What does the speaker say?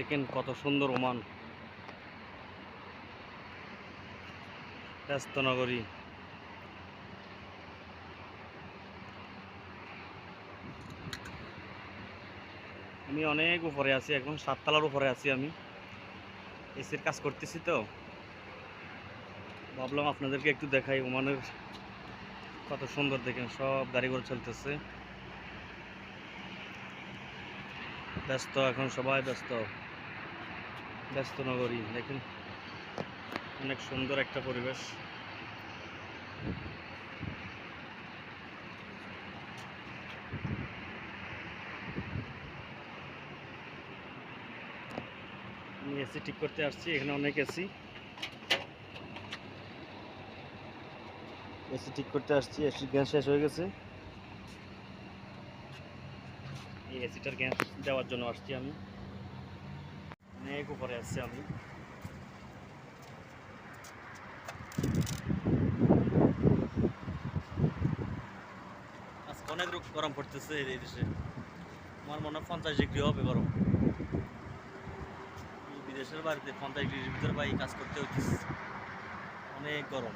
দেখেন কত সুন্দর ওমান। ব্যস্ত নগরী। আমি অনেক উপরে আছি, এখন সাততলার উপরে আছি আমি। এসির কাজ করতেছি তো। ভাবলাম আপনাদেরকে একটু দেখাই ওমানের কত সুন্দর দেখেন, সব গাড়ি ঘোড়া চলতেছে। ব্যস্ত, এখন সবাই ব্যস্ত। ব্যস্ত নগরী দেখেন, অনেক সুন্দর একটা পরিবেশ। আমি এসি ঠিক করতে আসছি, এখানে অনেক এসি। এসি ঠিক করতে আসছি, এসির গ্যাস শেষ হয়ে গেছে। এই এসিটার গ্যাস দেওয়ার জন্য আসছি আমি। অনেক উপরে আসছি আমি। আজকে অনেক রোগ গরম পড়তেছে এই দেশে। আমার মনে হয় পঞ্চাশ ডিগ্রি হবে গরম। বিদেশের বাড়িতে পঞ্চাশ ডিগ্রির ভিতরে ভাই কাজ করতে হচ্ছে অনেক গরম।